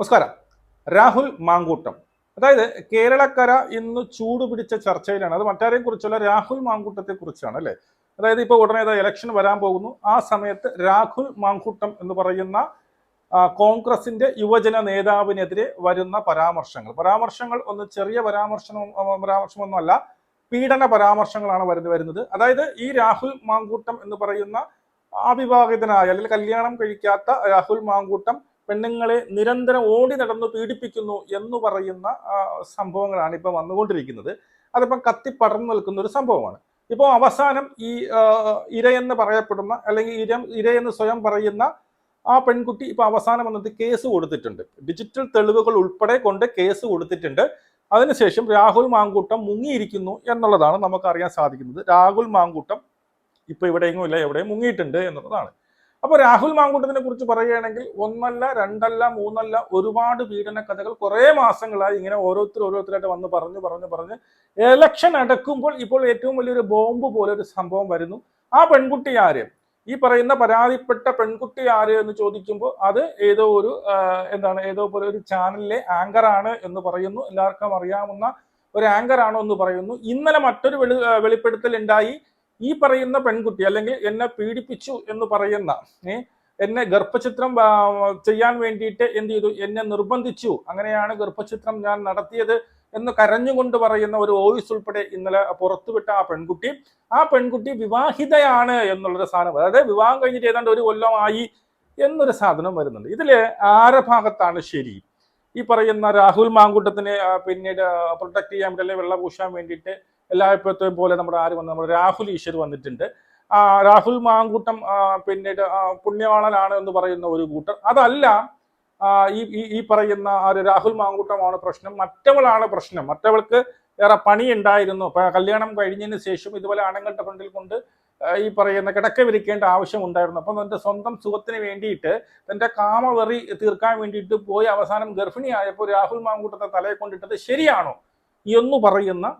നമസ്കാരം. രാഹുൽ മാങ്കൂട്ടം. അതായത് കേരളക്കര ഇന്ന് ചൂടുപിടിച്ച ചർച്ചയിലാണ്. അത് മറ്റാരെയും കുറിച്ചല്ല രാഹുൽ മാങ്കൂട്ടത്തെ കുറിച്ചാണ് അല്ലെ? അതായത് ഇപ്പോൾ ഉടനെ ഇലക്ഷൻ വരാൻ പോകുന്നു. ആ സമയത്ത് രാഹുൽ മാങ്കൂട്ടം എന്ന് പറയുന്ന കോൺഗ്രസിന്റെ യുവജന നേതാവിനെതിരെ വരുന്ന പരാമർശങ്ങൾ. പരാമർശങ്ങൾ ഒന്ന് ചെറിയ പരാമർശം പരാമർശമൊന്നുമല്ല പീഡന പരാമർശങ്ങളാണ് വരുന്നത് വരുന്നത്. അതായത് ഈ രാഹുൽ മാങ്കൂട്ടം എന്ന് പറയുന്ന അവിവാഹിതനായ അല്ലെങ്കിൽ കല്യാണം കഴിക്കാത്ത രാഹുൽ മാങ്കൂട്ടം പെണ്ണുങ്ങളെ നിരന്തരം ഓടി നടന്നു പീഡിപ്പിക്കുന്നു എന്ന് പറയുന്ന സംഭവങ്ങളാണ് ഇപ്പം വന്നുകൊണ്ടിരിക്കുന്നത്. അതിപ്പം കത്തിപ്പടർന്നു നിൽക്കുന്ന ഒരു സംഭവമാണ്. ഇപ്പോൾ അവസാനം ഈ ഇര ഇരയെന്ന് പറയപ്പെടുന്ന അല്ലെങ്കിൽ ഇര ഇരയെന്ന് സ്വയം പറയുന്ന ആ പെൺകുട്ടി ഇപ്പോൾ അവസാനം വന്നിട്ട് കേസ് കൊടുത്തിട്ടുണ്ട്. ഡിജിറ്റൽ തെളിവുകൾ ഉൾപ്പെടെ കൊണ്ട് കേസ് കൊടുത്തിട്ടുണ്ട്. അതിനുശേഷം രാഹുൽ മാങ്കൂട്ടം മുങ്ങിയിരിക്കുന്നു എന്നുള്ളതാണ് നമുക്കറിയാൻ സാധിക്കുന്നത്. രാഹുൽ മാങ്കൂട്ടം ഇപ്പോൾ ഇവിടെയെങ്കിലും ഇല്ല എവിടെയും മുങ്ങിയിട്ടുണ്ട് എന്നുള്ളതാണ്. അപ്പൊ രാഹുൽ മാങ്കൂട്ടത്തിനെ കുറിച്ച് പറയുകയാണെങ്കിൽ ഒന്നല്ല രണ്ടല്ല മൂന്നല്ല ഒരുപാട് പീഡന കഥകൾ കുറെ മാസങ്ങളായി ഇങ്ങനെ ഓരോരുത്തർ ഓരോരുത്തരായിട്ട് വന്ന് പറഞ്ഞു പറഞ്ഞു പറഞ്ഞ്. എലക്ഷൻ അടക്കുമ്പോൾ ഇപ്പോൾ ഏറ്റവും വലിയൊരു ബോംബ് പോലെ ഒരു സംഭവം വരുന്നു. ആ പെൺകുട്ടി ആര്? ഈ പറയുന്ന പരാതിപ്പെട്ട പെൺകുട്ടി ആര് എന്ന് ചോദിക്കുമ്പോൾ അത് ഏതോ ഒരു എന്താണ് ഏതോ പോലെ ഒരു ചാനലിലെ ആങ്കർ ആണ് എന്ന് പറയുന്നു. എല്ലാവർക്കും അറിയാവുന്ന ഒരു ആങ്കർ ആണോ എന്ന് പറയുന്നു. ഇന്നലെ മറ്റൊരു വെളി വെളിപ്പെടുത്തൽ ഉണ്ടായി ഈ പറയുന്ന പെൺകുട്ടി അല്ലെങ്കിൽ എന്നെ പീഡിപ്പിച്ചു എന്ന് പറയുന്ന എന്നെ ഗർഭചിത്രം ചെയ്യാൻ വേണ്ടിയിട്ട് എന്ത് ചെയ്തു? എന്നെ നിർബന്ധിച്ചു. അങ്ങനെയാണ് ഗർഭചിത്രം ഞാൻ നടത്തിയത് എന്ന് കരഞ്ഞുകൊണ്ട് പറയുന്ന ഒരു വോയിസ് ഉൾപ്പെടെ ഇന്നലെ പുറത്തുവിട്ട ആ പെൺകുട്ടി. ആ പെൺകുട്ടി വിവാഹിതയാണ് എന്നുള്ളൊരു സാധനം. അതായത് വിവാഹം കഴിഞ്ഞിട്ട് ഏതാണ്ട് ഒരു കൊല്ലമായി എന്നൊരു സാധനം വരുന്നുണ്ട്. ഇതിൽ ആരെ ഭാഗത്താണ് ശരി? ഈ പറയുന്ന രാഹുൽ മാങ്കൂട്ടത്തിനെ പിന്നീട് പ്രൊട്ടക്ട് ചെയ്യാൻ വേണ്ടി അല്ലെങ്കിൽ വെള്ള പൂശാൻ വേണ്ടിയിട്ട് എല്ലായ്പ്പോഴത്തെയും പോലെ നമ്മുടെ ആര് വന്നു നമ്മുടെ രാഹുൽ ഈശ്വർ വന്നിട്ടുണ്ട്. രാഹുൽ മാങ്കൂട്ടം പിന്നീട് പുണ്യവാളനാണ് എന്ന് പറയുന്ന ഒരു കൂട്ടർ. അതല്ല ഈ ഈ- പറയുന്ന ആര് രാഹുൽ മാങ്കൂട്ടമാണ് പ്രശ്നം. മറ്റവളാണ് പ്രശ്നം. മറ്റവൾക്ക് ഏറെ പണി ഉണ്ടായിരുന്നു കല്യാണം കഴിഞ്ഞതിന് ശേഷം ഇതുപോലെ ആണുങ്ങളുടെ ഫ്രണ്ടിൽ കൊണ്ട് ഈ പറയുന്ന കിടക്ക വിരിക്കേണ്ട ആവശ്യം ഉണ്ടായിരുന്നു. അപ്പം തന്റെ സ്വന്തം സുഖത്തിന് വേണ്ടിയിട്ട് തന്റെ കാമവെറി തീർക്കാൻ വേണ്ടിയിട്ട് പോയി അവസാനം ഗർഭിണിയായപ്പോൾ രാഹുൽ മാങ്കൂട്ടത്തെ തലയെ കൊണ്ടിട്ടത് ശരിയാണോ? എന്ന് പറയുന്ന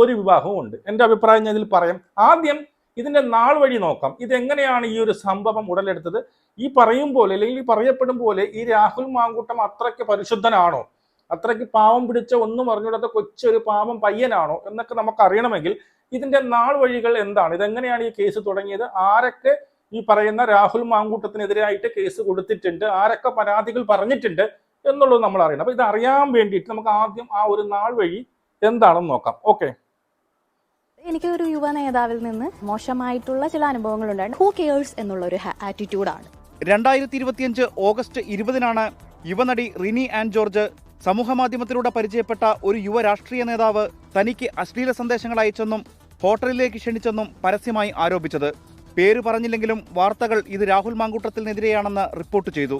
ഒരു വിവാഹവും ഉണ്ട്. എന്റെ അഭിപ്രായം ഞാൻ ഇതിൽ പറയാം. ആദ്യം ഇതിന്റെ നാൾ വഴി നോക്കാം. ഇതെങ്ങനെയാണ് ഈ ഒരു സംഭവം ഉടലെടുത്തത്? ഈ പറയും പോലെ അല്ലെങ്കിൽ ഈ പറയപ്പെടും പോലെ ഈ രാഹുൽ മാങ്കൂട്ടം അത്രയ്ക്ക് പരിശുദ്ധനാണോ? അത്രയ്ക്ക് പാവം പിടിച്ച ഒന്നും അറിഞ്ഞൂടാത്ത കൊച്ചൊരു പാവം പയ്യനാണോ എന്നൊക്കെ നമുക്ക് അറിയണമെങ്കിൽ ഇതിന്റെ നാൾ വഴികൾ എന്താണ്? ഇതെങ്ങനെയാണ് ഈ കേസ് തുടങ്ങിയത്? ആരൊക്കെ ഈ പറയുന്ന രാഹുൽ മാങ്കൂട്ടത്തിനെതിരായിട്ട് കേസ് കൊടുത്തിട്ടുണ്ട്? ആരൊക്കെ പരാതികൾ പറഞ്ഞിട്ടുണ്ട് എന്നുള്ളത് നമ്മൾ അറിയണം. അപ്പൊ ഇത് അറിയാൻ വേണ്ടിയിട്ട് നമുക്ക് ആദ്യം ആ ഒരു നാൾ വഴി എന്താണെന്ന് നോക്കാം. ഓക്കെ. എനിക്ക് ഒരു യുവ നേതാവിൽ നിന്ന് മോശമായിട്ടുള്ള ചില അനുഭവങ്ങൾ ഉണ്ടായിരുന്നു ഹൂ കെയേഴ്സ് എന്നുള്ള ഒരു ആറ്റിറ്റ്യൂഡാണ് രണ്ടായിരത്തി ഇരുപത്തിയഞ്ച് ഓഗസ്റ്റ് ഇരുപതിനാണ് യുവനടി റിനി ആൻഡ് ജോർജ് സമൂഹമാധ്യമത്തിലൂടെ പരിചയപ്പെട്ട ഒരു യുവ രാഷ്ട്രീയ നേതാവ് തനിക്ക് അശ്ലീല സന്ദേശങ്ങൾ അയച്ചെന്നും ഹോട്ടലിലേക്ക് ക്ഷണിച്ചെന്നും പരസ്യമായി ആരോപിച്ചത്. പേര് പറഞ്ഞില്ലെങ്കിലും വാർത്തകൾ ഇത് രാഹുൽ മാങ്കൂട്ടത്തിനെതിരെയാണെന്ന് റിപ്പോർട്ട് ചെയ്തു.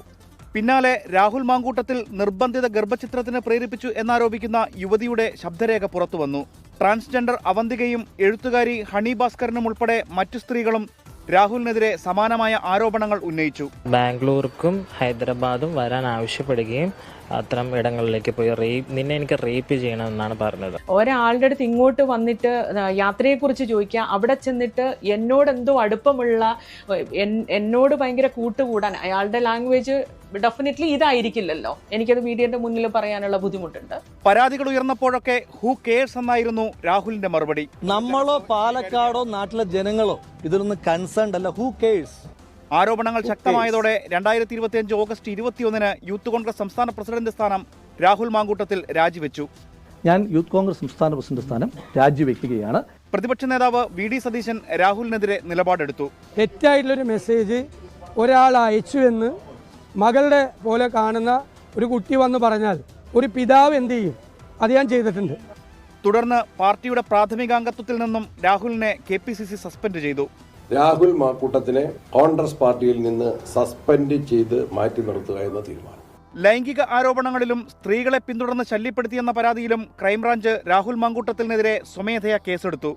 പിന്നാലെ രാഹുൽ മാങ്കൂട്ടത്തിൽ നിർബന്ധിത ഗർഭചിത്രത്തിന് പ്രേരിപ്പിച്ചു എന്നാരോപിക്കുന്ന യുവതിയുടെ ശബ്ദരേഖ പുറത്തുവന്നു. ട്രാൻസ്ജെൻഡർ അവന്തികയും എഴുത്തുകാരി ഹണി ഭാസ്കറിനും ഉൾപ്പെടെ മറ്റു സ്ത്രീകളും രാഹുലിനെതിരെ സമാനമായ ആരോപണങ്ങൾ ഉന്നയിച്ചു. ബാംഗ്ലൂർക്കും ഹൈദരാബാദും വരാൻ ആവശ്യപ്പെടുകയും അത്തരം ഇടങ്ങളിലേക്ക് പോയി റേപ്പ് നിന്നെ എനിക്ക് റേപ്പ് ചെയ്യണമെന്നാണ് പറഞ്ഞത്. ഒരാളുടെ അടുത്ത് ഇങ്ങോട്ട് വന്നിട്ട് യാത്രയെക്കുറിച്ച് ചോദിക്കുക അവിടെ ചെന്നിട്ട് എന്നോട് എന്തോ അടുപ്പമുള്ള എന്നോട് ഭയങ്കര കൂട്ടുകൂടാൻ അയാളുടെ ലാംഗ്വേജ് ഡെഫിനറ്റ്ലി ഇതായിരിക്കില്ലല്ലോ. എനിക്കത് മീഡിയന്റെ മുന്നിൽ പറയാനുള്ള ബുദ്ധിമുട്ടുണ്ട്. പരാതികൾ ഉയർന്നപ്പോഴൊക്കെ ഹൂ കേസ് എന്നായിരുന്നു രാഹുലിന്റെ മറുപടി. നമ്മളോ പാലക്കാടോ നാട്ടിലെ ജനങ്ങളോ ഇതിലൊന്നും കൺസേൺ അല്ല. ഹൂ കേഴ്സ് ആരോപണങ്ങൾ ശക്തമായതോടെ രണ്ടായിരത്തി ഇരുപത്തിയഞ്ച് ഓഗസ്റ്റ് ഇരുപത്തിയൊന്നിന് യൂത്ത് കോൺഗ്രസ് സംസ്ഥാന പ്രസിഡന്റ് സ്ഥാനം രാഹുൽ മാങ്കൂട്ടത്തിൽ രാജിവെച്ചു. ഞാൻ യൂത്ത് കോൺഗ്രസ് സംസ്ഥാന പ്രസിഡന്റ് സ്ഥാനം രാജിവെക്കുകയാണ്. പ്രതിപക്ഷ നേതാവ് വി ഡി സതീശൻ രാഹുലിനെതിരെ നിലപാടെടുത്തു. തെറ്റായിട്ടുള്ളൊരു മെസ്സേജ് ഒരാൾ അയച്ചു എന്ന് മകളുടെ പോലെ കാണുന്ന ഒരു കുട്ടി വന്ന് പറഞ്ഞാൽ ഒരു പിതാവ് എന്ത് ചെയ്യും? അത് ഞാൻ ചെയ്തിട്ടുണ്ട്. തുടർന്ന് പാർട്ടിയുടെ പ്രാഥമികാംഗത്വത്തിൽ നിന്നും രാഹുലിനെ K P C C suspend ചെയ്തു. രാഹുൽ മാക്കൂട്ടത്തിനെ കോൺഗ്രസ് പാർട്ടിയിൽ നിന്ന് സസ്പെൻഡ് ചെയ്ത് മാറ്റി നിർത്തുക എന്ന തീരുമാനം. ലൈംഗിക ആരോപണങ്ങളിലും സ്ത്രീകളെ പിന്തുടർന്ന് ശല്യപ്പെടുത്തിയെന്ന പരാതിയിലും ക്രൈംബ്രാഞ്ച് രാഹുൽ മാങ്കൂട്ടത്തിനെതിരെ സ്വമേധയാ കേസെടുത്തു.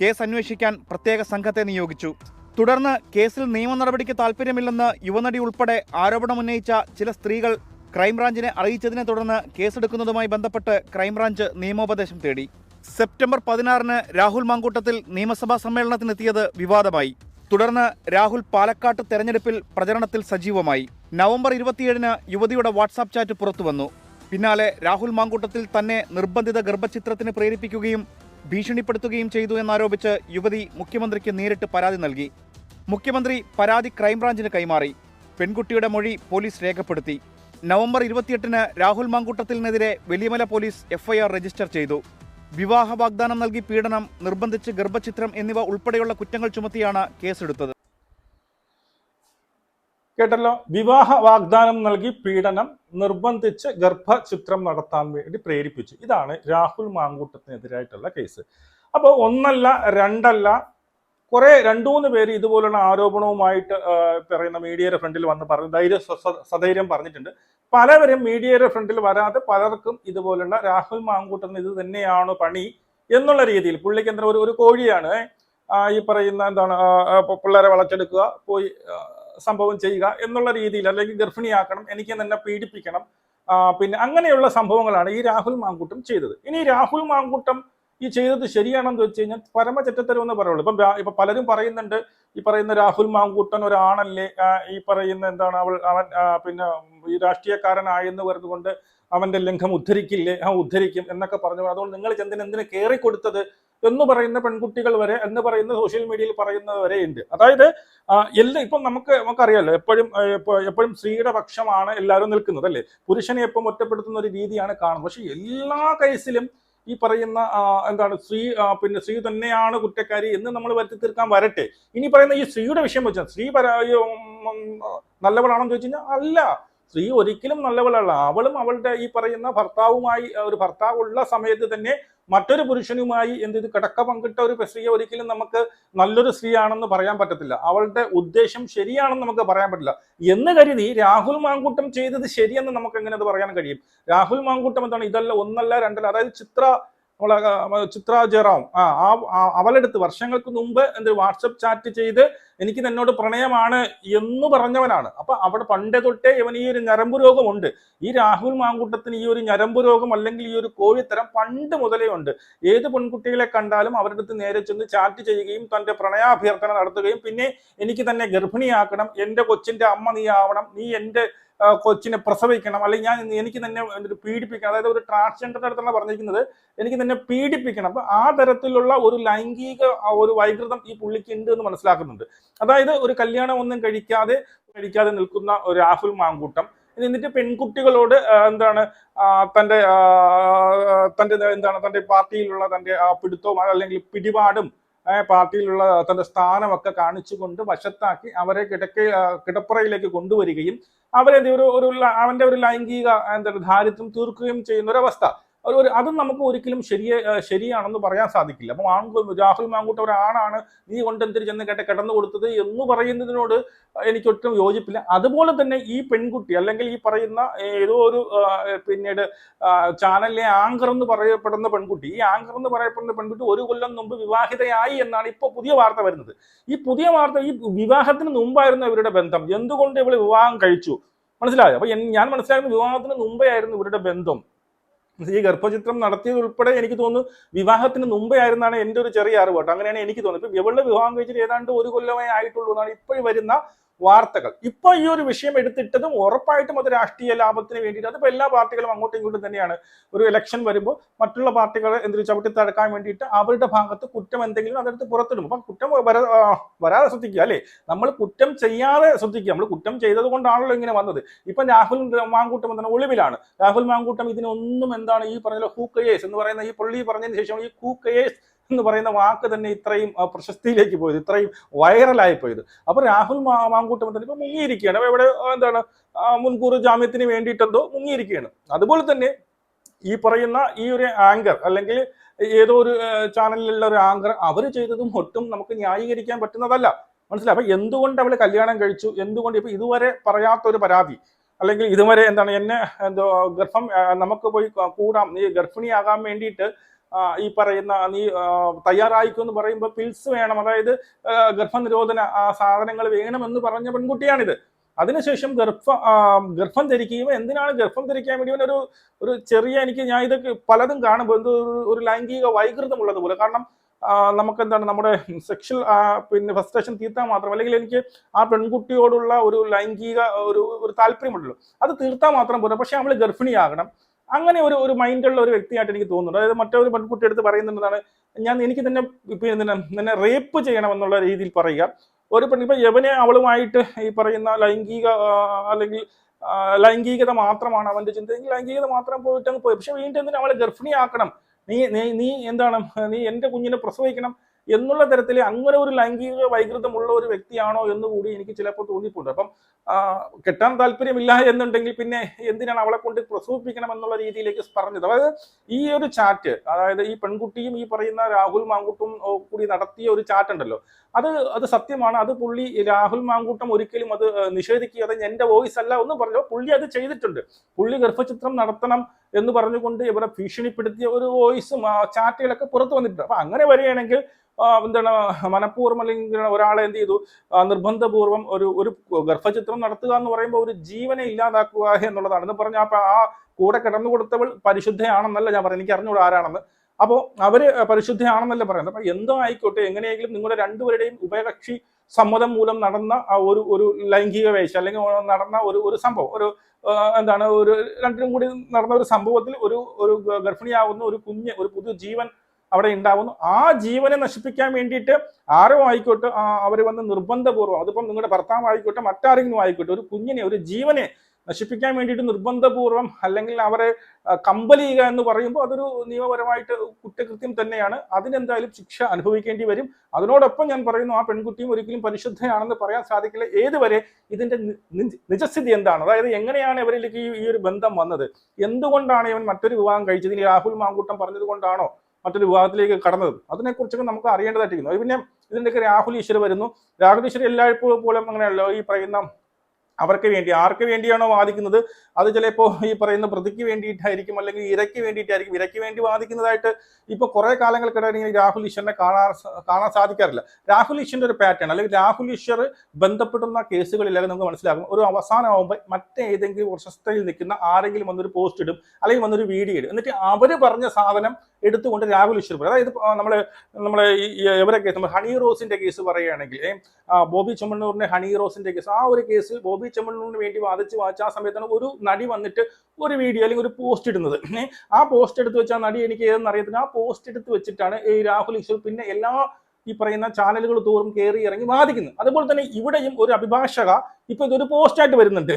കേസ് അന്വേഷിക്കാൻ പ്രത്യേക സംഘത്തെ നിയോഗിച്ചു. തുടർന്ന് കേസിൽ നിയമ നടപടിക്ക് താൽപ്പര്യമില്ലെന്ന് യുവനടി ഉൾപ്പെടെ ആരോപണമുന്നയിച്ച ചില സ്ത്രീകൾ ക്രൈംബ്രാഞ്ചിനെ അറിയിച്ചതിനെ തുടർന്ന് കേസെടുക്കുന്നതുമായി ബന്ധപ്പെട്ട് ക്രൈംബ്രാഞ്ച് നിയമോപദേശം തേടി. സെപ്റ്റംബർ പതിനാറിന് രാഹുൽ മാങ്കൂട്ടത്തിൽ നിയമസഭാ സമ്മേളനത്തിനെത്തിയത് വിവാദമായി. തുടർന്ന് രാഹുൽ പാലക്കാട്ട് തെരഞ്ഞെടുപ്പിൽ പ്രചരണത്തിൽ സജീവമായി. നവംബർ ഇരുപത്തിയേഴിന് യുവതിയുടെ വാട്സാപ്പ് ചാറ്റ് പുറത്തുവന്നു. പിന്നാലെ രാഹുൽ മാങ്കൂട്ടത്തിൽ തന്നെ നിർബന്ധിത ഗർഭചിത്രത്തിന് പ്രേരിപ്പിക്കുകയും ഭീഷണിപ്പെടുത്തുകയും ചെയ്തു എന്നാരോപിച്ച് യുവതി മുഖ്യമന്ത്രിക്ക് നേരിട്ട് പരാതി നൽകി. മുഖ്യമന്ത്രി പരാതി ക്രൈംബ്രാഞ്ചിന് കൈമാറി. പെൺകുട്ടിയുടെ മൊഴി പോലീസ് രേഖപ്പെടുത്തി. നവംബർ ഇരുപത്തിയെട്ടിന് രാഹുൽ മാങ്കൂട്ടത്തിനെതിരെ വലിയമല പോലീസ് എഫ്ഐആർ രജിസ്റ്റർ ചെയ്തു. വിവാഹ വാഗ്ദാനം നൽകി പീഡനം നിർബന്ധിച്ച് ഗർഭചിത്രം എന്നിവ ഉൾപ്പെടെയുള്ള കുറ്റങ്ങൾ ചുമത്തിയാണ് കേസെടുത്തത്. കേട്ടല്ലോ വിവാഹ വാഗ്ദാനം നൽകി പീഡനം നിർബന്ധിച്ച് ഗർഭചിത്രം നടത്താൻ വേണ്ടി പ്രേരിപ്പിച്ചു. ഇതാണ് രാഹുൽ മാങ്കൂട്ടത്തിനെതിരായിട്ടുള്ള കേസ്. അപ്പോൾ ഒന്നല്ല രണ്ടല്ല കുറെ രണ്ടു മൂന്ന് പേര് ഇതുപോലുള്ള ആരോപണവുമായിട്ട് പറയുന്ന മീഡിയയുടെ ഫ്രണ്ടിൽ വന്ന് പറഞ്ഞു ധൈര്യ സധൈര്യം പറഞ്ഞിട്ടുണ്ട്. പലവരും മീഡിയയുടെ ഫ്രണ്ടിൽ വരാതെ പലർക്കും ഇതുപോലുള്ള രാഹുൽ മാങ്കൂട്ടൻ ഇത് തന്നെയാണ് പണി എന്നുള്ള രീതിയിൽ പുള്ളിക്ക് ഒരു ഒരു കോഴിയാണ് ഈ പറയുന്ന എന്താണ് പിള്ളേരെ വളച്ചെടുക്കുക പോയി സംഭവം ചെയ്യുക എന്നുള്ള രീതിയിൽ അല്ലെങ്കിൽ ഗർഭിണിയാക്കണം എനിക്ക് തന്നെ പീഡിപ്പിക്കണം പിന്നെ അങ്ങനെയുള്ള സംഭവങ്ങളാണ് ഈ രാഹുൽ മാങ്കൂട്ടം ചെയ്തത്. ഇനി രാഹുൽ മാങ്കൂട്ടം ഈ ചെയ്തത് ശരിയാണെന്ന് വെച്ച് കഴിഞ്ഞാൽ പരമചറ്റത്തരം എന്ന് പറയുള്ളൂ. ഇപ്പം ഇപ്പൊ പലരും പറയുന്നുണ്ട് ഈ പറയുന്ന രാഹുൽ മാങ്കൂട്ടൻ ഒരാണല്ലേ ഈ പറയുന്ന എന്താണ് അവൾ അവൻ പിന്നെ ഈ രാഷ്ട്രീയക്കാരനായെന്ന് പറഞ്ഞുകൊണ്ട് അവന്റെ ലംഘം ഉദ്ധരിക്കില്ലേ? ആ ഉദ്ധരിക്കും എന്നൊക്കെ പറഞ്ഞു. അതുകൊണ്ട് നിങ്ങൾ ചെന്തിന് എന്തിനു കയറി കൊടുത്തത് എന്ന് പറയുന്ന പെൺകുട്ടികൾ വരെ എന്ന് പറയുന്ന സോഷ്യൽ മീഡിയയിൽ പറയുന്നത് വരെ ഉണ്ട്. അതായത് എല്ലാ ഇപ്പം നമുക്ക് നമുക്കറിയാലോ എപ്പോഴും എപ്പോഴും സ്ത്രീയുടെ പക്ഷമാണ് എല്ലാവരും നിൽക്കുന്നത് അല്ലേ? പുരുഷനെ എപ്പം ഒറ്റപ്പെടുത്തുന്ന ഒരു രീതിയാണ് കാണുന്നത്. പക്ഷെ എല്ലാ കേസിലും ഈ പറയുന്ന എന്താണ് സ്ത്രീ പിന്നെ സ്ത്രീ തന്നെയാണ് കുറ്റക്കാരി എന്ന് നമ്മൾ വരുത്തി തീർക്കാൻ വരട്ടെ. ഇനി പറയുന്ന ഈ സ്ത്രീയുടെ വിഷയം വെച്ചാൽ സ്ത്രീ പരാ നല്ലവളാണെന്ന് ചോദിച്ചു കഴിഞ്ഞാൽ അല്ല. സ്ത്രീ ഒരിക്കലും നല്ലവളല്ല. അവളും അവളുടെ ഈ പറയുന്ന ഭർത്താവുമായി ഒരു ഭർത്താവ് ഉള്ള സമയത്ത് തന്നെ മറ്റൊരു പുരുഷനുമായി എന്ത് ഇത് കിടക്ക പങ്കിട്ട ഒരു സ്ത്രീയെ ഒരിക്കലും നമുക്ക് നല്ലൊരു സ്ത്രീയാണെന്ന് പറയാൻ പറ്റത്തില്ല. അവളുടെ ഉദ്ദേശം ശരിയാണെന്ന് നമുക്ക് പറയാൻ പറ്റില്ല. എന്ന് കരുതി രാഹുൽ മാങ്കൂട്ടം ചെയ്തത് ശരിയെന്ന് നമുക്ക് എങ്ങനെ അത് പറയാൻ കഴിയും? രാഹുൽ മാങ്കൂട്ടം എന്താണ്? ഇതല്ല ഒന്നല്ല രണ്ടല്ല. അതായത് ചിത്ര നമ്മളെ ചിത്ര ജയറാം. ആ അവളെടുത്ത് വർഷങ്ങൾക്ക് മുമ്പ് എന്ത് വാട്സപ്പ് ചാറ്റ് ചെയ്ത് എനിക്ക് എന്നോട് പ്രണയമാണ് എന്ന് പറഞ്ഞവനാണ്. അപ്പൊ അവിടെ പണ്ടേ തൊട്ടേ ഇവൻ ഈ ഒരു ഞരമ്പ് രോഗമുണ്ട്. ഈ രാഹുൽ മാങ്കൂട്ടത്തിന് ഈ ഒരു ഞരമ്പ് രോഗം അല്ലെങ്കിൽ ഈ ഒരു കോഴിത്തരം പണ്ട് മുതലേ ഉണ്ട്. ഏത് പെൺകുട്ടികളെ കണ്ടാലും അവരുടെ അടുത്ത് നേരെ ചെന്ന് ചാറ്റ് ചെയ്യുകയും തന്റെ പ്രണയാഭ്യർത്ഥന നടത്തുകയും പിന്നെ എനിക്ക് തന്നെ ഗർഭിണിയാക്കണം എന്റെ കൊച്ചിന്റെ അമ്മ നീ ആവണം നീ എന്റെ ആ, കൊച്ചിനെ പ്രസവിക്കണം. അല്ലെങ്കിൽ ഞാൻ എനിക്ക് തന്നെ പീഡിപ്പിക്കണം. അതായത് ഒരു ട്രാൻസ്ജെൻഡറിന്റെ അടുത്താണ് പറഞ്ഞിരിക്കുന്നത്. എനിക്ക് തന്നെ പീഡിപ്പിക്കണം. അപ്പൊ ആ തരത്തിലുള്ള ഒരു ലൈംഗിക ഒരു വൈകൃതം ഈ പുള്ളിക്ക് ഉണ്ട് എന്ന് മനസ്സിലാക്കുന്നുണ്ട്. അതായത് ഒരു കല്യാണം ഒന്നും കഴിക്കാതെ കഴിക്കാതെ നിൽക്കുന്ന രാഹുൽ മാങ്കൂട്ടം. എന്നിട്ട് പെൺകുട്ടികളോട് എന്താണ് തന്റെ തന്റെ എന്താണ് തന്റെ പാർട്ടിയിലുള്ള തന്റെ പിടുത്തവും അല്ലെങ്കിൽ പിടിപാടും പാർട്ടിയിലുള്ള തന്റെ സ്ഥാനമൊക്കെ കാണിച്ചുകൊണ്ട് വശത്താക്കി അവരെ കിടക്ക കിടപ്പുറയിലേക്ക് കൊണ്ടുവരികയും അവരെ ഒരു ഒരു അവന്റെ ഒരു ലൈംഗിക എന്താണ് ദാരിദ്ര്യം തീർക്കുകയും ചെയ്യുന്ന ഒരു അവസ്ഥ ഒരു അത് നമുക്ക് ഒരിക്കലും ശരിയെ ശരിയാണെന്ന് പറയാൻ സാധിക്കില്ല. അപ്പൊ ആൺകുളം രാഹുൽ മാങ്കൂട്ട് ഒരാണാണ് നീ കൊണ്ട് എന്തിരി ചെന്ന് കേട്ട് കിടന്നു കൊടുത്തത് എന്ന് പറയുന്നതിനോട് എനിക്ക് ഒട്ടും യോജിപ്പില്ല. അതുപോലെ തന്നെ ഈ പെൺകുട്ടി അല്ലെങ്കിൽ ഈ പറയുന്ന ഏതോ ഒരു പിന്നീട് ചാനലിലെ ആങ്കർ എന്ന് പറയപ്പെടുന്ന പെൺകുട്ടി ഈ ആങ്കർ എന്ന് പറയപ്പെടുന്ന പെൺകുട്ടി ഒരു കൊല്ലം മുമ്പ് വിവാഹിതയായി എന്നാണ് ഇപ്പോൾ പുതിയ വാർത്ത വരുന്നത്. ഈ പുതിയ വാർത്ത ഈ വിവാഹത്തിന് മുമ്പായിരുന്നു ഇവരുടെ ബന്ധം. എന്തുകൊണ്ട് ഇവൾ വിവാഹം കഴിച്ചു? മനസ്സിലായോ? അപ്പൊ ഞാൻ മനസ്സിലാക്കുന്ന വിവാഹത്തിന് മുമ്പേ ആയിരുന്നു ഇവരുടെ ബന്ധം. ഈ ഗർഭചിത്രം നടത്തിയത് ഉൾപ്പെടെ എനിക്ക് തോന്നുന്നു വിവാഹത്തിന് മുമ്പേ ആയിരുന്നാണ് എന്റെ ഒരു ചെറിയ അറിവ് കേട്ടോ. അങ്ങനെയാണ് എനിക്ക് തോന്നുന്നത്. ഇപ്പൊ ഇവളുടെ വിവാഹം കഴിച്ചിട്ട് ഏതാണ്ട് ഒരു കൊല്ലമേ ആയിട്ടുള്ളൂ എന്നാണ് ഇപ്പോഴും വരുന്ന വാർത്തകൾ. ഇപ്പൊ ഈ ഒരു വിഷയം എടുത്തിട്ടതും ഉറപ്പായിട്ടും അത് രാഷ്ട്രീയ ലാഭത്തിന് വേണ്ടിയിട്ട് അതിപ്പോ എല്ലാ പാർട്ടികളും അങ്ങോട്ടും ഇങ്ങോട്ടും തന്നെയാണ്. ഒരു ഇലക്ഷൻ വരുമ്പോൾ മറ്റുള്ള പാർട്ടികളെ എന്തൊരു ചവിട്ടി തടക്കാൻ വേണ്ടിയിട്ട് അവരുടെ ഭാഗത്ത് കുറ്റം എന്തെങ്കിലും അതെടുത്ത് പുറത്തിടും. അപ്പൊ കുറ്റം വരാതെ ശ്രദ്ധിക്കുക അല്ലേ? നമ്മൾ കുറ്റം ചെയ്യാതെ ശ്രദ്ധിക്കുക. നമ്മൾ കുറ്റം ചെയ്തത് കൊണ്ടാണല്ലോ ഇങ്ങനെ വന്നത്. ഇപ്പൊ രാഹുൽ മാങ്കൂട്ടം എന്താണ് ഒളിവിലാണ്. രാഹുൽ മാങ്കൂട്ടം ഇതിനൊന്നും എന്താണ് ഈ പറഞ്ഞ ഹൂക്കയേസ് എന്ന് പറയുന്ന ഈ പുള്ളി പറഞ്ഞതിന് ശേഷം ഈ ഹൂക്കയേസ് എന്ന് പറയുന്ന വാക്ക് തന്നെ ഇത്രയും പ്രശസ്തിയിലേക്ക് പോയത് ഇത്രയും വൈറലായി പോയത്. അപ്പൊ രാഹുൽ മാങ്കൂട്ടം തന്നെ ഇപ്പൊ മുങ്ങിയിരിക്കുകയാണ്. ഇവിടെ എന്താണ് മുൻകൂർ ജാമ്യത്തിന് വേണ്ടിയിട്ടെന്തോ മുങ്ങിയിരിക്കുകയാണ്. അതുപോലെ തന്നെ ഈ പറയുന്ന ഈ ഒരു ആങ്കർ അല്ലെങ്കിൽ ഏതോ ഒരു ചാനലിലുള്ള ഒരു ആങ്കർ അവർ ചെയ്തതും ഒട്ടും നമുക്ക് ന്യായീകരിക്കാൻ പറ്റുന്നതല്ല. മനസ്സിലായി? അപ്പൊ എന്തുകൊണ്ട് അവൾ കല്യാണം കഴിച്ചു? എന്തുകൊണ്ട് ഇപ്പൊ ഇതുവരെ പറയാത്തൊരു പരാതി? അല്ലെങ്കിൽ ഇതുവരെ എന്താണ് എന്നെ എന്തോ ഗർഭം നമുക്ക് പോയി കൂടാം നീ ഗർഭിണിയാകാൻ വേണ്ടിയിട്ട് ഈ പറയുന്ന നീ ആ, തയ്യാറായിക്കോ എന്ന് പറയുമ്പോൾ പിൽസ് വേണം. അതായത് ഗർഭനിരോധന വേണം എന്ന് പറഞ്ഞ പെൺകുട്ടിയാണിത്. അതിനുശേഷം ഗർഭ ഗർഭം ധരിക്കുകയും എന്തിനാണ് ഗർഭം ധരിക്കാൻ വേണ്ടി ഒരു ഒരു ചെറിയ എനിക്ക് ഞാൻ ഇതൊക്കെ പലതും കാണുമ്പോൾ എന്തോ ഒരു- ലൈംഗിക വൈകൃതം ഉള്ളതുപോലെ കാരണം നമുക്ക് എന്താണ് നമ്മുടെ സെക്ഷൽ പിന്നെ ഫസ്ട്രേഷൻ തീർത്താൽ മാത്രം അല്ലെങ്കിൽ എനിക്ക് ആ പെൺകുട്ടിയോടുള്ള ഒരു ലൈംഗിക ഒരു ഒരു താല്പര്യമുണ്ടല്ലോ. അത് തീർത്താൽ മാത്രം പോരാ. പക്ഷെ നമ്മൾ ഗർഭിണിയാകണം. അങ്ങനെ ഒരു ഒരു മൈൻഡുള്ള ഒരു വ്യക്തിയായിട്ട് എനിക്ക് തോന്നുന്നുണ്ട്. അതായത് മറ്റൊരു പെൺകുട്ടി എടുത്ത് പറയുന്നുണ്ടെന്നാണ് ഞാൻ എനിക്ക് തന്നെ പിന്നെ നിന്നെ റേപ്പ് ചെയ്യണമെന്നുള്ള രീതിയിൽ പറയുക. ഒരു പെൺ ഇപ്പൊ യവനെ അവളുമായിട്ട് ഈ പറയുന്ന ലൈംഗിക അല്ലെങ്കിൽ ലൈംഗികത മാത്രമാണ് അവന്റെ ചിന്തയെങ്കിൽ ലൈംഗികത മാത്രം പോയിട്ട് അങ്ങ് പോയി. പക്ഷെ വീണ്ടും എന്തിനാ? അവളെ ഗർഭിണിയാക്കണം. നീ നീ നീ എന്താണ്? നീ എന്റെ കുഞ്ഞിനെ പ്രസവിക്കണം. എന്നുള്ള തരത്തിൽ അങ്ങനെ ഒരു ലൈംഗിക വൈകൃതമുള്ള ഒരു വ്യക്തിയാണോ എന്ന് കൂടി എനിക്ക് ചിലപ്പോൾ തോന്നിപ്പോണ്ട് അപ്പം കെട്ടാൻ താല്പര്യമില്ല എന്നുണ്ടെങ്കിൽ പിന്നെ എന്തിനാണ് അവളെ കൊണ്ട് പ്രസവിപ്പിക്കണം എന്നുള്ള രീതിയിലേക്ക് പറഞ്ഞത്? അതായത് ഈ ഒരു ചാറ്റ് അതായത് ഈ പെൺകുട്ടിയും ഈ പറയുന്ന രാഹുൽ മാങ്കുട്ടും കൂടി നടത്തിയ ഒരു ചാറ്റ് ഉണ്ടല്ലോ അത് അത് സത്യമാണ്. അത് പുള്ളി രാഹുൽ മാങ്കൂട്ടം ഒരിക്കലും അത് നിഷേധിക്കുക അത് എന്റെ വോയിസ് അല്ല എന്ന് പറഞ്ഞു പുള്ളി അത് ചെയ്തിട്ടുണ്ട്. പുള്ളി ഗർഭചിത്രം നടത്തണം എന്ന് പറഞ്ഞുകൊണ്ട് ഇവരെ ഭീഷണിപ്പെടുത്തിയ ഒരു വോയിസും ചാറ്റുകളൊക്കെ പുറത്തു വന്നിട്ടുണ്ട്. അപ്പൊ അങ്ങനെ വരികയാണെങ്കിൽ എന്താണ് മനഃപൂർവം അല്ലെങ്കിൽ ഒരാളെ എന്ത് ചെയ്തു? നിർബന്ധപൂർവം ഒരു ഒരു ഗർഭചിത്രം നടത്തുക എന്ന് പറയുമ്പോൾ ഒരു ജീവനെ ഇല്ലാതാക്കുക എന്നുള്ളതാണ്. എന്ന് പറഞ്ഞാൽ അപ്പൊ ആ കൂടെ കിടന്നു കൊടുത്തവൾ പരിശുദ്ധയാണെന്നല്ല ഞാൻ പറയുന്നത്. എനിക്ക് അറിഞ്ഞൂടെ ആരാണെന്ന്. അപ്പോൾ അവർ പരിശുദ്ധയാണെന്നല്ല പറയുന്നത്. അപ്പൊ എന്തോ ആയിക്കോട്ടെ എങ്ങനെയെങ്കിലും നിങ്ങളുടെ രണ്ടുപേരുടെയും ഉഭയകക്ഷി സമ്മതം മൂലം നടന്ന ഒരു ഒരു ലൈംഗിക വേശ അല്ലെങ്കിൽ നടന്ന ഒരു ഒരു സംഭവം ഒരു എന്താണ് ഒരു രണ്ടിനും കൂടി നടന്ന ഒരു സംഭവത്തിൽ ഒരു ഒരു ഗർഭിണിയാവുന്ന ഒരു കുഞ്ഞ് ഒരു പുതിയ ജീവൻ അവിടെ ഉണ്ടാവുന്നു. ആ ജീവനെ നശിപ്പിക്കാൻ വേണ്ടിയിട്ട് ആരോ ആയിക്കോട്ടെ അവർ വന്ന് നിർബന്ധപൂർവം അതിപ്പം നിങ്ങളുടെ ഭർത്താവ് ആയിക്കോട്ടെ മറ്റാരെങ്കിലും ആയിക്കോട്ടെ ഒരു കുഞ്ഞിനെ ഒരു ജീവനെ നശിപ്പിക്കാൻ വേണ്ടിയിട്ട് നിർബന്ധപൂർവം അല്ലെങ്കിൽ അവരെ കമ്പലിയുക എന്ന് പറയുമ്പോൾ അതൊരു നിയമപരമായിട്ട് കുറ്റകൃത്യം തന്നെയാണ്. അതിനെന്തായാലും ശിക്ഷ അനുഭവിക്കേണ്ടി വരും. അതിനോടൊപ്പം ഞാൻ പറയുന്നു ആ പെൺകുട്ടിയും ഒരിക്കലും പരിശുദ്ധയാണെന്ന് പറയാൻ സാധിക്കില്ല. ഏതുവരെ ഇതിന്റെ നിജസ്ഥിതി എന്താണ്? അതായത് എങ്ങനെയാണ് ഇവരിലേക്ക് ഈ ഈ ഒരു ബന്ധം വന്നത്? എന്തുകൊണ്ടാണ് ഇവൻ മറ്റൊരു വിവാഹം കഴിച്ചത്? ഇനി രാഹുൽ മാങ്കൂട്ടം പറഞ്ഞത് കൊണ്ടാണോ? മറ്റൊരു വിവാഹത്തിലേക്ക് കടന്നത്. അതിനെക്കുറിച്ചൊക്കെ നമുക്ക് അറിയേണ്ടതായിട്ടിരിക്കുന്നു. അത് പിന്നെ ഇതിന്റെയൊക്കെ രാഹുൽ ഈശ്വർ വരുന്നു. രാഹുൽ ഈശ്വർ എല്ലായ്പ്പോഴും പോലും അങ്ങനെയല്ലോ ഈ പറയുന്ന അവർക്ക് വേണ്ടി ആർക്ക് വേണ്ടിയാണോ വാദിക്കുന്നത്? അത് ചിലപ്പോൾ ഈ പറയുന്ന പ്രതിക്ക് വേണ്ടിയിട്ടായിരിക്കും അല്ലെങ്കിൽ ഇരയ്ക്ക് വേണ്ടിയിട്ടായിരിക്കും. ഇരയ്ക്ക് വേണ്ടി വാദിക്കുന്നതായിട്ട് ഇപ്പൊ കുറെ കാലങ്ങൾക്കിടയിൽ ഈ രാഹുൽ ഈശ്വറിനെ കാണാൻ കാണാൻ സാധിക്കാറില്ല. രാഹുൽ ഈശ്വറിന്റെ ഒരു പാറ്റേൺ അല്ലെങ്കിൽ രാഹുൽ ഈശ്വർ ബന്ധപ്പെടുന്ന കേസുകളിലൊക്കെ നമുക്ക് മനസ്സിലാകും ഒരു അവസാനമാകുമ്പോൾ മറ്റേതെങ്കിലും പ്രശസ്തയിൽ നിൽക്കുന്ന ആരെങ്കിലും വന്നൊരു പോസ്റ്റ് ഇടും അല്ലെങ്കിൽ വന്നൊരു വീഡിയോ ഇടും. എന്നിട്ട് അവർ പറഞ്ഞ സാധനം എടുത്തുകൊണ്ട് രാഹുൽ ഈശ്വർ പറയും. അതായത് നമ്മൾ നമ്മൾ ഈ ഇവരെ കേസ് നമ്മൾ ഹണി റോസിന്റെ കേസ് പറയുകയാണെങ്കിൽ ബോബി ചുമണ്ണൂറിന്റെ ഹണി റോസിന്റെ കേസ് ആ ഒരു കേസിൽ ബോബി ചെമ്മണ്ണൂറിന് വേണ്ടി വാദിച്ച് വാദിച്ച ആ സമയത്താണ് ഒരു നടി വന്നിട്ട് ഒരു വീഡിയോ അല്ലെങ്കിൽ ഒരു പോസ്റ്റ് ഇടുന്നത്. ആ പോസ്റ്റ് എടുത്ത് വെച്ച നടി എനിക്ക് ഏതെന്ന് അറിയത്തില്ല. ആ പോസ്റ്റ് എടുത്ത് വെച്ചിട്ടാണ് ഈ രാഹുൽ ഈശ്വർ പിന്നെ എല്ലാ ഈ പറയുന്ന ചാനലുകൾ തോറും കയറി ഇറങ്ങി വാദിക്കുന്നത്. അതുപോലെ തന്നെ ഇവിടെയും ഒരു അഭിഭാഷക ഇപ്പൊ ഇതൊരു പോസ്റ്റായിട്ട് വരുന്നുണ്ട്.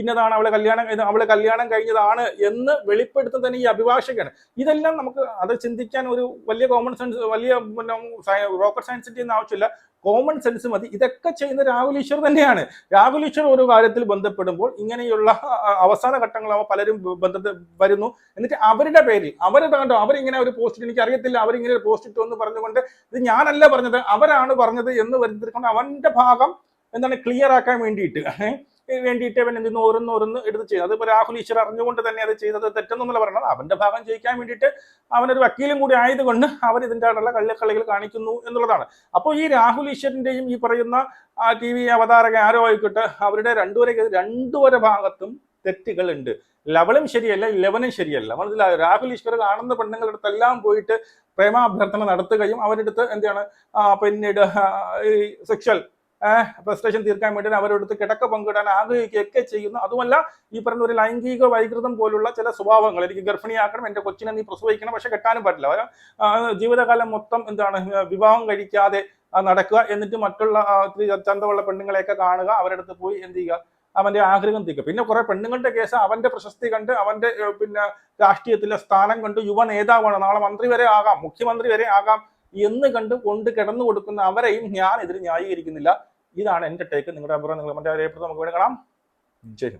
ഇന്നതാണ് അവളെ കല്യാണം അവളെ കല്യാണം കഴിഞ്ഞതാണ് എന്ന് വെളിപ്പെടുത്തുന്ന തന്നെ ഈ അഭിഭാഷകയാണ് ഇതെല്ലാം നമുക്ക് അത് ചിന്തിക്കാൻ ഒരു വലിയ കോമൺ സെൻസ് വലിയ റോക്കർ റോക്കറ്റ് സയൻസിന്റെ ഒന്നും ആവശ്യമില്ല. കോമൺ സെൻസ് മതി. ഇതൊക്കെ ചെയ്യുന്ന രാഹുൽ ഈശ്വർ തന്നെയാണ്. രാഹുൽ ഈശ്വർ ഒരു കാര്യത്തിൽ ബന്ധപ്പെടുമ്പോൾ ഇങ്ങനെയുള്ള അവസാന ഘട്ടങ്ങളാവുമ്പോൾ പലരും ബന്ധത്തിൽ വരുന്നു. എന്നിട്ട് അവരുടെ പേരിൽ അവർ കണ്ടോ? അവരിങ്ങനെ ഒരു പോസ്റ്റ് എനിക്ക് അറിയത്തില്ല. അവരിങ്ങനെ ഒരു പോസ്റ്റ് ഇട്ടു എന്ന് പറഞ്ഞുകൊണ്ട് ഇത് ഞാനല്ല പറഞ്ഞത്. അവരാണ് പറഞ്ഞത് എന്ന് വരുത്തിക്കൊണ്ട് അവന്റെ ഭാഗം എന്താണ് ക്ലിയർ ആക്കാൻ വേണ്ടിയിട്ട് വേണ്ടിയിട്ട് അവൻ എന്തിന്ന് ഓരോന്ന് ഓരോന്ന് എടുത്ത് ചെയ്തു. അതിപ്പോൾ രാഹുൽ ഈശ്വർ അറിഞ്ഞുകൊണ്ട് തന്നെ അത് ചെയ്തത് തെറ്റെന്നുള്ള പറയണത്. അവന്റെ ഭാഗം ജയിക്കാൻ വേണ്ടിയിട്ട് അവനൊരു വക്കീലും കൂടി ആയതുകൊണ്ട് അവർ ഇതിന്റെ ആയിട്ടുള്ള കള്ളിക്കളികൾ കാണിക്കുന്നു എന്നുള്ളതാണ്. അപ്പോൾ ഈ രാഹുൽ ഈശ്വരന്റെയും ഈ പറയുന്ന ടി വി അവതാരക ആരോ ആയിക്കോട്ടെ അവരുടെ രണ്ടുപേരെ രണ്ടുപേരെ ഭാഗത്തും തെറ്റുകളുണ്ട്. ലവളും ശരിയല്ല ലെവനും ശരിയല്ല. മനസ്സിലായോ രാഹുൽ ഈശ്വർ കാണുന്ന പെണ്ണുങ്ങളുടെ അടുത്തെല്ലാം പോയിട്ട് പ്രേമാഭ്യർത്ഥന നടത്തുകയും അവരുടെ അടുത്ത് എന്താണ് പിന്നീട് ഈ സെക്ഷൽ ഫ്രസ്ട്രേഷൻ തീർക്കാൻ വേണ്ടി അവരുടെ അടുത്ത് കിടക്ക പങ്കിടാൻ ആഗ്രഹിക്കുകയൊക്കെ ചെയ്യുന്നു. അതുമല്ല ഈ പറഞ്ഞ ഒരു ലൈംഗിക വൈകൃതം പോലുള്ള ചില സ്വഭാവങ്ങൾ എനിക്ക് ഗർഭിണിയാക്കണം എന്റെ കൊച്ചിനെ നീ പ്രസവിക്കണം പക്ഷെ കെട്ടാനും പറ്റില്ല. ജീവിതകാലം മൊത്തം എന്താണ് വിവാഹം കഴിക്കാതെ നടക്കുക എന്നിട്ട് മറ്റുള്ള ചന്തമുള്ള പെണ്ണുങ്ങളെയൊക്കെ കാണുക അവരുടെ അടുത്ത് പോയി എന്ത് ചെയ്യുക? അവന്റെ ആഗ്രഹം തീക്കുക പിന്നെ കുറെ പെണ്ണുങ്ങളുടെ കേസ് അവന്റെ പ്രശസ്തി കണ്ട് അവന്റെ പിന്നെ രാഷ്ട്രീയത്തിലെ സ്ഥാനം കണ്ട് യുവ നേതാവാണ്. നാളെ മന്ത്രി വരെ ആകാം മുഖ്യമന്ത്രി വരെ ആകാം എന്ന് കണ്ട് കൊണ്ട് കിടന്നു കൊടുക്കുന്ന അവരെയും ഞാൻ ഇതിൽ ന്യായീകരിക്കുന്നില്ല. ഇതാണ് എന്റെ ടേക്ക് നിങ്ങളുടെ അഭിപ്രായം നിങ്ങൾ മറ്റേ രേഖപ്പെടുത്തി നമുക്ക് വേണ്ടി കാണാം. ശരി